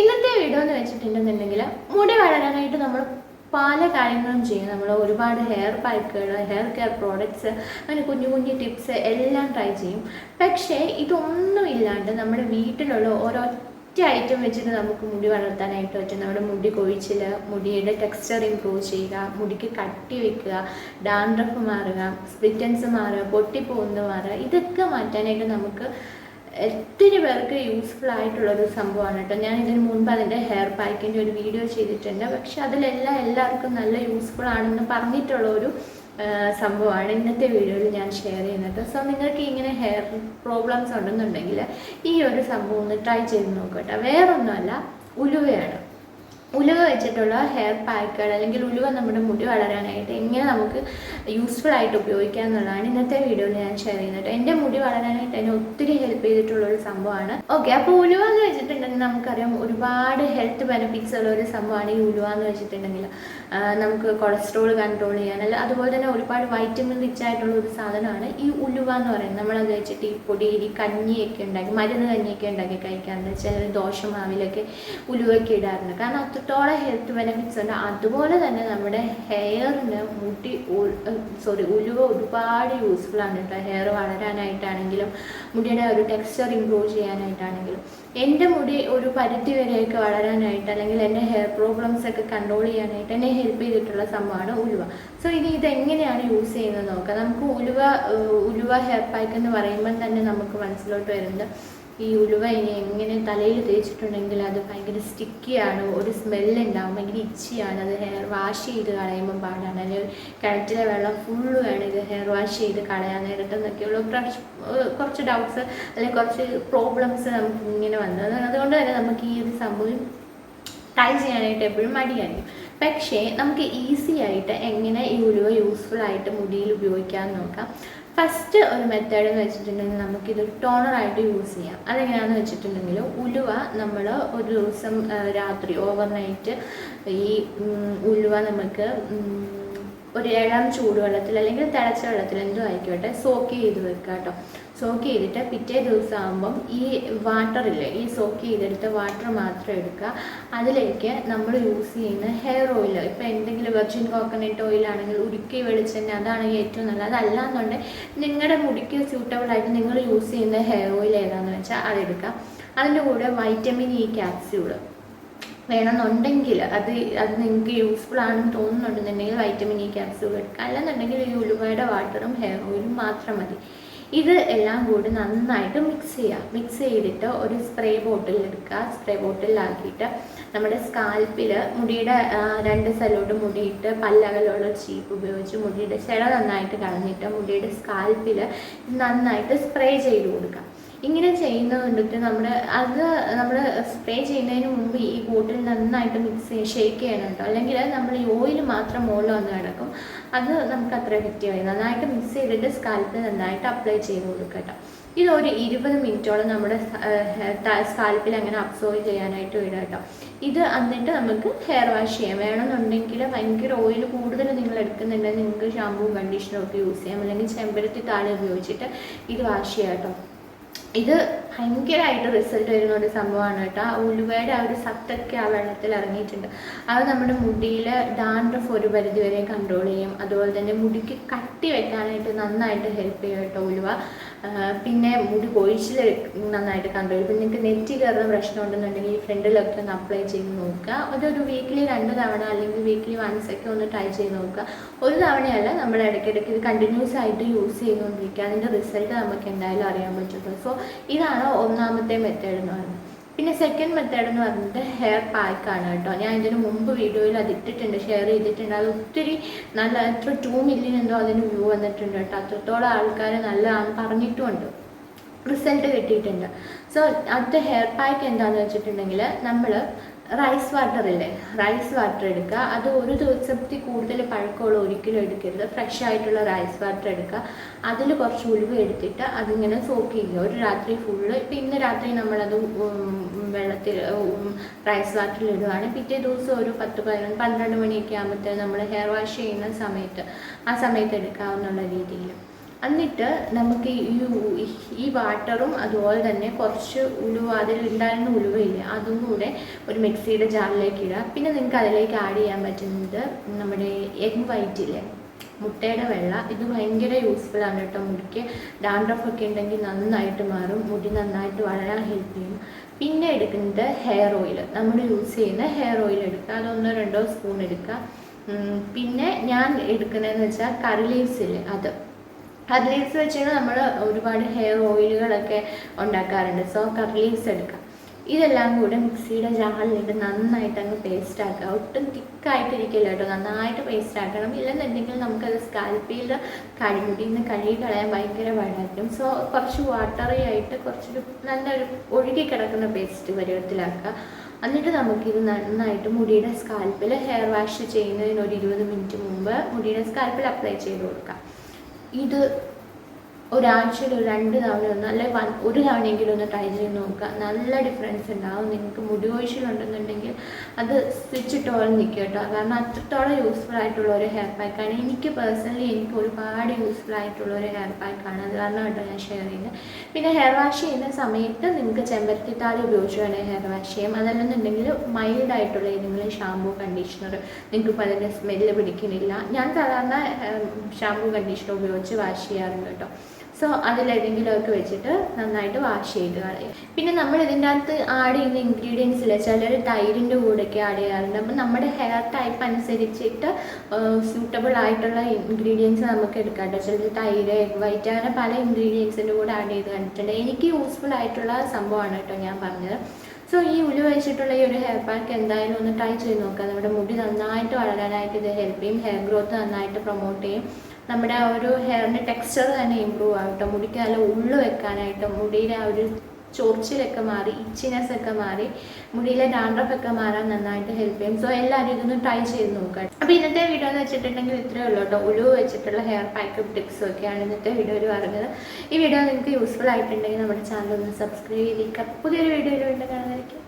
ഇന്നത്തെ വീഡിയോ എന്ന് വെച്ചിട്ടുണ്ടെന്നുണ്ടെങ്കിൽ മുടി വളരാനായിട്ട് നമ്മൾ പല കാര്യങ്ങളും ചെയ്യും. നമ്മൾ ഒരുപാട് ഹെയർ പാക്കുകൾ ഹെയർ കെയർ പ്രോഡക്ട്സ് അങ്ങനെ കുഞ്ഞു കുഞ്ഞു ടിപ്സ് എല്ലാം ട്രൈ ചെയ്യും. പക്ഷേ ഇതൊന്നും ഇല്ലാണ്ട് നമ്മുടെ വീട്ടിലുള്ള ഓരോ ഐറ്റം വെച്ചിട്ട് നമുക്ക് മുടി വളർത്താനായിട്ട് പറ്റും. നമ്മുടെ മുടി കൊഴിച്ചിൽ മുടിയുടെ ടെക്സ്ചർ ഇമ്പ്രൂവ് ചെയ്യുക മുടിക്ക് കട്ടി വെക്കുക ഡാൻഡ്രഫ് മാറുക സ്പ്ലിറ്റൻസ് മാറുക പൊട്ടിപ്പോകുന്നത് മാറുക ഇതൊക്കെ മാറ്റാനായിട്ട് നമുക്ക് ഒത്തിരി പേർക്ക് യൂസ്ഫുൾ ആയിട്ടുള്ള ഒരു സംഭവമാണ് കേട്ടോ. ഞാൻ ഇതിന് മുൻപ് അതിന്റെ ഹെയർ പാക്കിന്റെ ഒരു വീഡിയോ ചെയ്തിട്ടുണ്ട്. പക്ഷെ അതിലെല്ലാം എല്ലാവർക്കും നല്ല യൂസ്ഫുൾ ആണെന്ന് പറഞ്ഞിട്ടുള്ള ഒരു സംഭവമാണ് ഇന്നത്തെ വീഡിയോയിൽ ഞാൻ ഷെയർ ചെയ്യുന്നത്. സോ നിങ്ങൾക്ക് ഇങ്ങനെ ഹെയർ പ്രോബ്ലംസ് ഉണ്ടെന്നുണ്ടെങ്കിൽ ഈ ഒരു സംഭവം ഒന്ന് ട്രൈ ചെയ്ത് നോക്കട്ടെ വേറൊന്നുമല്ല ഉലുവയാണ്. ഉലുവ വെച്ചിട്ടുള്ള ഹെയർ പാക്കുകൾ അല്ലെങ്കിൽ ഉലുവ നമ്മുടെ മുടി വളരാനായിട്ട് എങ്ങനെ നമുക്ക് യൂസ്ഫുൾ ആയിട്ട് ഉപയോഗിക്കാം എന്നുള്ളതാണ് ഇന്നത്തെ വീഡിയോയിൽ ഞാൻ ഷെയർ ചെയ്യുന്നത്. എന്റെ മുടി വളരാനായിട്ട് എന്നെ ഒത്തിരി ഹെൽപ്പ് ചെയ്തിട്ടുള്ള ഒരു സംഭവമാണ്. ഓക്കെ അപ്പോൾ ഉലുവ എന്ന് വെച്ചിട്ടുണ്ടെങ്കിൽ നമുക്കറിയാം ഒരുപാട് ഹെൽത്ത് ബെനിഫിറ്റ്സ് ഉള്ള ഒരു സംഭവമാണ് ഈ ഉലുവ എന്ന് വെച്ചിട്ടുണ്ടെങ്കിൽ. നമുക്ക് കൊളസ്ട്രോൾ കൺട്രോൾ ചെയ്യാൻ അല്ല അതുപോലെ തന്നെ ഒരുപാട് വൈറ്റമിൻ റിച്ച് ആയിട്ടുള്ള ഒരു സാധനമാണ് ഈ ഉലുവ എന്ന് പറയുന്നത്. നമ്മളത് വെച്ചിട്ട് ഈ പൊടിയിരി കഞ്ഞിയൊക്കെ ഉണ്ടാക്കി മരുന്ന് കഞ്ഞിയൊക്കെ ഉണ്ടാക്കി കഴിക്കാറുണ്ട്. ചിലർ ദോഷമാവിലൊക്കെ ഉലുവൊക്കെ ഇടാറുണ്ട്. കാരണം അത്രത്തോളം ഹെൽത്ത് ബെനിഫിറ്റ്സ് ഉണ്ട്. അതുപോലെ തന്നെ നമ്മുടെ ഹെയറിന് മുടി സോറി ഉലുവ ഒരുപാട് യൂസ്ഫുൾ ആണ് കേട്ടോ. ഹെയർ വളരാനായിട്ടാണെങ്കിലും മുടിയുടെ ഒരു ടെക്സ്ചർ ഇമ്പ്രൂവ് ചെയ്യാനായിട്ടാണെങ്കിലും. എന്റെ മുടി ഒരു പരിധി വരെയൊക്കെ വളരാനായിട്ട് അല്ലെങ്കിൽ എന്റെ ഹെയർ പ്രോബ്ലംസ് ഒക്കെ കൺട്രോൾ ചെയ്യാനായിട്ട് എന്നെ ഹെൽപ്പ് ചെയ്തിട്ടുള്ള സംഭവമാണ് ഉലുവ. സോ ഇനി ഇതെങ്ങനെയാണ് യൂസ് ചെയ്യുന്നത് നോക്കാം. നമുക്ക് ഉലുവ ഉലുവ ഹെയർ പാക്ക് എന്ന് പറയുമ്പോൾ തന്നെ നമുക്ക് മനസ്സിലോട്ട് വരുന്നത് ഈ ഉലുവ ഇനി എങ്ങനെ തലയിൽ തേച്ചിട്ടുണ്ടെങ്കിൽ അത് ഭയങ്കര സ്റ്റിക്കിയാണ് ഒരു സ്മെല്ല് ഉണ്ടാവും. ഭയങ്കര ഇച്ചിയാണ് അത് ഹെയർ വാഷ് ചെയ്ത് കളയുമ്പോൾ പാടാണ്. അല്ലെങ്കിൽ കിണറ്റിലെ വെള്ളം ഫുള്ള് വേണം ഇത് ഹെയർ വാഷ് ചെയ്ത് കളയാൻ നേരിട്ട് എന്നൊക്കെയുള്ള കുറച്ച് ഡൗട്ട്സ് അല്ലെങ്കിൽ കുറച്ച് പ്രോബ്ലംസ് നമുക്ക് ഇങ്ങനെ വന്നത് അതുകൊണ്ട് തന്നെ നമുക്ക് ഈ ഒരു സംഭവം ട്രൈ ചെയ്യാനായിട്ട് എപ്പോഴും മടിയായിരിക്കും. പക്ഷേ നമുക്ക് ഈസി ആയിട്ട് എങ്ങനെ ഈ ഉലുവ യൂസ്ഫുൾ ആയിട്ട് മുടിയിൽ ഉപയോഗിക്കാമെന്ന് നോക്കാം. ഫസ്റ്റ് ഒരു മെത്തേഡ് എന്ന് വെച്ചിട്ടുണ്ടെങ്കിൽ നമുക്കിത് ടോണറായിട്ട് യൂസ് ചെയ്യാം. അതെങ്ങനെയാണെന്ന് വെച്ചിട്ടുണ്ടെങ്കിൽ ഉലുവ നമ്മൾ ഒരു ദിവസം രാത്രി ഓവർനൈറ്റ് ഈ ഉലുവ നമുക്ക് ഒരു ഇളം ചൂടുവെള്ളത്തിൽ അല്ലെങ്കിൽ തിളച്ച വെള്ളത്തിൽ എന്തോ ആയിക്കോട്ടെ സോക്ക് ചെയ്ത് വെക്കുക കേട്ടോ. സോക്ക് ചെയ്തിട്ട് പിറ്റേ ദിവസം ആകുമ്പം ഈ വാട്ടറില്ലേ ഈ സോക്ക് ചെയ്തെടുത്ത വാട്ടർ മാത്രം എടുക്കുക. അതിലേക്ക് നമ്മൾ യൂസ് ചെയ്യുന്ന ഹെയർ ഓയിൽ ഇപ്പോൾ എന്തെങ്കിലും വെർജിൻ കോക്കനട്ട് ഓയിലാണെങ്കിൽ ഉരുക്കി വെളിച്ചെണ്ണ അതാണെങ്കിൽ ഏറ്റവും നല്ലത്. അതല്ല എന്നുണ്ടെങ്കിൽ നിങ്ങളുടെ മുടിക്ക് സ്യൂട്ടബിൾ ആയിട്ട് നിങ്ങൾ യൂസ് ചെയ്യുന്ന ഹെയർ ഓയിൽ ഏതാണെന്ന് വെച്ചാൽ അതെടുക്കുക. അതിന്റെ കൂടെ വൈറ്റമിൻ ഇ ക്യാപ്സ്യൂൾ വേണമെന്നുണ്ടെങ്കിൽ അത് അത് നിങ്ങൾക്ക് യൂസ്ഫുൾ ആണെന്ന് തോന്നുന്നുണ്ടെന്നുണ്ടെങ്കിൽ വൈറ്റമിൻ ഇ ക്യാപ്സ്യൂൾ എടുക്കുക. അല്ലെന്നുണ്ടെങ്കിൽ ഈ ഉലുവയുടെ വാട്ടറും ഹെയർ ഓയിലും മാത്രം മതി. ഇത് എല്ലാം കൂടി നന്നായിട്ട് മിക്സ് ചെയ്യുക മിക്സ് ചെയ്തിട്ട് ഒരു സ്പ്രേ ബോട്ടിൽ എടുക്കുക. സ്പ്രേ ബോട്ടിലാക്കിയിട്ട് നമ്മുടെ സ്കാൽപ്പിൽ മുടിയുടെ രണ്ട് സ്ഥലോട്ട് മുടിയിട്ട് പല്ലകലുള്ള ചീപ്പ് ഉപയോഗിച്ച് മുടിയുടെ ചെട നന്നായിട്ട് കളഞ്ഞിട്ട് മുടിയുടെ സ്കാൽപ്പിൽ നന്നായിട്ട് സ്പ്രേ ചെയ്ത് കൊടുക്കുക. ഇങ്ങനെ ചെയ്യുന്നത് കൊണ്ടിട്ട് നമ്മുടെ അത് നമ്മൾ സ്പ്രേ ചെയ്യുന്നതിന് മുമ്പ് ഈ ബോട്ടിൽ നന്നായിട്ട് മിക്സ് ചെയ്ത് ഷേക്ക് ചെയ്യണം അല്ലെങ്കിൽ നമ്മൾ ഈ ഓയിൽ മാത്രം മുകളിൽ വന്ന് കിടക്കും. അത് നമുക്ക് അത്ര എഫക്റ്റീവ് ആയി. നന്നായിട്ട് മിക്സ് ചെയ്തിട്ട് സ്കാൽപ്പിൽ നന്നായിട്ട് അപ്ലൈ ചെയ്ത് കൊടുക്കുക കേട്ടോ. ഇത് ഒരു ഇരുപത് മിനിറ്റോളം നമ്മുടെ സ്കാൽപ്പിൽ അങ്ങനെ അബ്സോർവ് ചെയ്യാനായിട്ട് വിടുക കേട്ടോ. ഇത് എന്നിട്ട് നമുക്ക് ഹെയർ വാഷ് ചെയ്യാം. വേണമെന്നുണ്ടെങ്കിൽ ഭയങ്കര ഓയിൽ കൂടുതൽ നിങ്ങൾ എടുക്കുന്നുണ്ടെങ്കിൽ നിങ്ങൾക്ക് ഷാമ്പൂ കണ്ടീഷണറും ഒക്കെ യൂസ് ചെയ്യാം. അല്ലെങ്കിൽ ചെമ്പരത്തി താളി ഉപയോഗിച്ചിട്ട് ഇത് വാഷ് ചെയ്യാം കേട്ടോ. ഇത് ഭയങ്കരമായിട്ട് റിസൾട്ട് വരുന്ന ഒരു സംഭവമാണ് കേട്ടോ. ആ ഉലുവയുടെ ആ ഒരു സത്തൊക്കെ ആ വെള്ളത്തിൽ ഇറങ്ങിയിട്ടുണ്ട്. അത് നമ്മുടെ മുടിയിലെ ഡാൻഡ്രഫ് ഒരു പരിധി വരെ കൺട്രോൾ ചെയ്യും. അതുപോലെ തന്നെ മുടിക്ക് കട്ടി വെക്കാനായിട്ട് നന്നായിട്ട് ഹെൽപ്പ് ചെയ്യും കേട്ടോ ഉലുവ. പിന്നെ മുടി കൊഴിച്ചിൽ നന്നായിട്ട് ചെയ്യും ഇപ്പം നിങ്ങൾക്ക് നെറ്റി കയറുന്ന പ്രശ്നം ഉണ്ടെന്നുണ്ടെങ്കിൽ ഈ ഫ്രണ്ടിലൊക്കെ ഒന്ന് അപ്ലൈ ചെയ്ത് നോക്കുക. അതൊരു വീക്കിലി രണ്ട് തവണ അല്ലെങ്കിൽ വീക്കിലി വൺസ് ഒക്കെ ഒന്ന് ട്രൈ ചെയ്ത് നോക്കുക. ഒരു തവണയല്ല നമ്മൾ ഇടയ്ക്കിടയ്ക്ക് ഇത് കണ്ടിന്യൂസ് ആയിട്ട് യൂസ് ചെയ്തുകൊണ്ടിരിക്കുക. അതിന്റെ റിസൾട്ട് നമുക്ക് എന്തായാലും അറിയാൻ പറ്റുള്ളൂ. സോ ഇതാണ് ഒന്നാമത്തെ മെത്തേഡ് എന്ന് പറയുന്നത്. പിന്നെ സെക്കൻഡ് മെത്തേഡ് എന്ന് പറഞ്ഞിട്ട് ഹെയർ പാക്കാണ് കേട്ടോ. ഞാൻ ഇതിന് മുമ്പ് വീഡിയോയിൽ അത് ഇട്ടിട്ടുണ്ട് ഷെയർ ചെയ്തിട്ടുണ്ട്. അത് ഒത്തിരി നല്ല എത്ര ടു മില്യൺ എന്തോ അതിന് വ്യൂ വന്നിട്ടുണ്ട് കേട്ടോ. അത്രത്തോളം ആൾക്കാർ നല്ലതാണ് പറഞ്ഞിട്ടുമുണ്ട്. റിസൾട്ട് കിട്ടിയിട്ടുണ്ട്. സോ അടുത്ത ഹെയർ പാക്ക് എന്താണെന്ന് വെച്ചിട്ടുണ്ടെങ്കിൽ നമ്മൾ റൈസ് വാട്ടർ ഇല്ലേ? റൈസ് വാട്ടർ എടുക്കുക. അത് ഒരു ദിവസത്തിൽ കൂടുതൽ പഴക്കമുള്ള ഒരിക്കലും എടുക്കരുത്. ഫ്രഷ് ആയിട്ടുള്ള റൈസ് വാട്ടർ എടുക്കുക. അതിൽ കുറച്ച് ഉലുവ എടുത്തിട്ട് അതിങ്ങനെ സോക്ക് ചെയ്യുക. ഒരു രാത്രി ഫുള്ള് ഇപ്പം ഇന്ന് രാത്രി നമ്മളത് വെള്ളത്തിൽ റൈസ് വാട്ടറിൽ ഇടുകയാണ് പിറ്റേ ദിവസം ഒരു പത്ത് പതിനൊന്ന് പന്ത്രണ്ട് മണിയൊക്കെ ആകുമ്പോഴത്തേന് നമ്മൾ ഹെയർ വാഷ് ചെയ്യുന്ന സമയത്ത് ആ സമയത്ത് എടുക്കാവുന്നുള്ള രീതിയിൽ. എന്നിട്ട് നമുക്ക് ഈ ഈ വാട്ടറും അതുപോലെ തന്നെ കുറച്ച് ഉലുവ അതിൽ ഉണ്ടായിരുന്ന ഉലുവയില്ലേ അതും കൂടെ ഒരു മിക്സിയുടെ ജാറിലേക്ക് ഇടുക. പിന്നെ നിങ്ങൾക്ക് അതിലേക്ക് ആഡ് ചെയ്യാൻ പറ്റുന്നത് നമ്മുടെ എഗ് വൈറ്റ് ഇല്ലേ മുട്ടയുടെ വെള്ള. ഇത് ഭയങ്കര യൂസ്ഫുൾ ആണ് കേട്ടോ മുടിക്ക്. ഡാൻഡ്രഫ് ഒക്കെ ഉണ്ടെങ്കിൽ നന്നായിട്ട് മാറും മുടി നന്നായിട്ട് വളരാൻ ഹെൽപ്പ് ചെയ്യും. പിന്നെ എടുക്കുന്നത് ഹെയർ ഓയിൽ നമ്മൾ യൂസ് ചെയ്യുന്ന ഹെയർ ഓയിൽ എടുക്കുക. അതൊന്നോ രണ്ടോ സ്പൂൺ എടുക്കുക. പിന്നെ ഞാൻ എടുക്കുന്നതെന്ന് വെച്ചാൽ കറി ലീവ്സ് ഇല്ലേ അത്. കറി ലീവ്സ് കഴിഞ്ഞാൽ നമ്മൾ ഒരുപാട് ഹെയർ ഓയിലുകളൊക്കെ ഉണ്ടാക്കാറുണ്ട്. സോ കർലീവ്സ് ലീവ്സ് എടുക്കാം. ഇതെല്ലാം കൂടെ മിക്സിയുടെ ജാറിലിട്ട് നന്നായിട്ട് അങ്ങ് പേസ്റ്റ് ആക്കുക. ഒട്ടും തിക്കായിട്ടിരിക്കില്ല കേട്ടോ. നന്നായിട്ട് പേസ്റ്റ് ആക്കണം. ഇല്ലെന്നുണ്ടെങ്കിൽ നമുക്കത് സ്കാൽപ്പിയിൽ കഴിമുടിയിൽ നിന്ന് കഴുകി കളയാൻ ഭയങ്കര പാടായിരിക്കും. സോ കുറച്ച് വാട്ടറി ആയിട്ട് കുറച്ചൊരു നല്ലൊരു ഒഴുകി കിടക്കുന്ന പേസ്റ്റ് പരുവത്തിലാക്കുക. എന്നിട്ട് നമുക്കിത് നന്നായിട്ട് മുടിയുടെ സ്കാൽപ്പിൽ ഹെയർ വാഷ് ചെയ്യുന്നതിന് ഒരു ഇരുപത് മിനിറ്റ് മുമ്പ് മുടിയുടെ സ്കാൽപ്പിൽ അപ്ലൈ ചെയ്ത് കൊടുക്കാം. ഇത് ഒരാഴ്ചയിൽ ഒരു രണ്ട് തവണ ഒന്ന് അല്ലെ വൺ ഒരു തവണയെങ്കിലും ഒന്ന് ട്രൈ ചെയ്ത് നോക്കുക. നല്ല ഡിഫറൻസ് ഉണ്ടാവും. നിങ്ങൾക്ക് മുടി വീഴ്ചയിലുണ്ടെന്നുണ്ടെങ്കിൽ അത് സ്റ്റിച്ചിട്ട് നിൽക്കുക നിൽക്കും കേട്ടോ. കാരണം അത്രത്തോളം യൂസ്ഫുൾ ആയിട്ടുള്ള ഒരു ഹെയർ പാക്കാണ് എനിക്ക് പേഴ്സണലി എനിക്ക് ഒരുപാട് യൂസ്ഫുൾ ആയിട്ടുള്ള ഒരു ഹെയർ പാക്കാണ് അത് കാരണം കേട്ടോ ഞാൻ ഷെയർ ചെയ്യുന്നത്. പിന്നെ ഹെയർ വാഷ് ചെയ്യുന്ന സമയത്ത് നിങ്ങൾക്ക് ചെമ്പരത്തിത്താളി ഉപയോഗിച്ച് വേണേൽ ഹെയർ വാഷ് ചെയ്യാം അതല്ലെന്നുണ്ടെങ്കിൽ മൈൽഡ് ആയിട്ടുള്ള ഏതെങ്കിലും ഷാമ്പൂ കണ്ടീഷണർ നിങ്ങൾക്ക് അതിന്റെ സ്മെല്ല് പിടിക്കുന്നില്ല. ഞാൻ സാധാരണ ഷാമ്പൂ കണ്ടീഷണർ ഉപയോഗിച്ച് വാഷ് ചെയ്യാറുണ്ട് കേട്ടോ. സോ അതിലേതെങ്കിലുമൊക്കെ വെച്ചിട്ട് നന്നായിട്ട് വാഷ് ചെയ്ത് കളയും. പിന്നെ നമ്മൾ ഇതിന്റെ അകത്ത് ആഡ് ചെയ്യുന്ന ഇൻഗ്രീഡിയൻസ് ഇല്ല? ചിലർ തൈരിന്റെ കൂടെയൊക്കെ ആഡ് ചെയ്യാറുണ്ട്. അപ്പം നമ്മുടെ ഹെയർ ടൈപ്പ് അനുസരിച്ചിട്ട് സൂട്ടബിൾ ആയിട്ടുള്ള ഇൻഗ്രീഡിയൻസ് നമുക്ക് എടുക്കാം കേട്ടോ. ചിലർ തൈര് എഗ് വൈറ്റ് അങ്ങനെ പല ഇൻഗ്രീഡിയൻസിന്റെ കൂടെ ആഡ് ചെയ്ത് കണ്ടിട്ടുണ്ട്. എനിക്ക് യൂസ്ഫുൾ ആയിട്ടുള്ള സംഭവമാണ് കേട്ടോ ഞാൻ പറഞ്ഞത്. സോ ഈ ഉലു വെച്ചിട്ടുള്ള ഈ ഒരു ഹെയർ പാക്ക് എന്തായാലും ഒന്ന് ട്രൈ ചെയ്ത് നോക്കുക നമ്മുടെ മുടി നന്നായിട്ട് വളരാനായിട്ട് ഇത് ഹെൽപ്പ് ചെയ്യും. ഹെയർ ഗ്രോത്ത് നന്നായിട്ട് പ്രൊമോട്ട് ചെയ്യും. നമ്മുടെ ആ ഒരു ഹെയറിന്റെ ടെക്സ്ചർ തന്നെ ഇമ്പ്രൂവ് ആകട്ടെ കേട്ടോ മുടിക്ക് നല്ല ഉള്ളു വെക്കാനായിട്ട് മുടിയിലെ ആ ഒരു ചൊറിച്ചിലൊക്കെ മാറി ഇച്ചിനെസ് ഒക്കെ മാറി മുടിയിലെ ഡാൻഡ്രഫ് ഒക്കെ മാറാൻ നന്നായിട്ട് ഹെൽപ്പ് ചെയ്യും. സോ എല്ലാവരും ഇതൊന്ന് ട്രൈ ചെയ്ത് നോക്കാം. അപ്പോൾ ഇന്നത്തെ വീഡിയോ എന്ന് വെച്ചിട്ടുണ്ടെങ്കിൽ ഇത്രയേ ഉള്ളൂ കേട്ടോ ഉലുവ വെച്ചിട്ടുള്ള ഹെയർ പാക്കപ്പ് ടിപ്സും ഒക്കെയാണ് ഇന്നത്തെ വീഡിയോ വീഡിയോയിൽ പറഞ്ഞത്. ഈ വീഡിയോ നിങ്ങൾക്ക് യൂസ്ഫുൾ ആയിട്ടുണ്ടെങ്കിൽ നമ്മുടെ ചാനൽ ഒന്ന് സബ്സ്ക്രൈബ് ചെയ്തിരിക്കുക. പുതിയൊരു വീഡിയോയിൽ വീണ്ടും ബൈ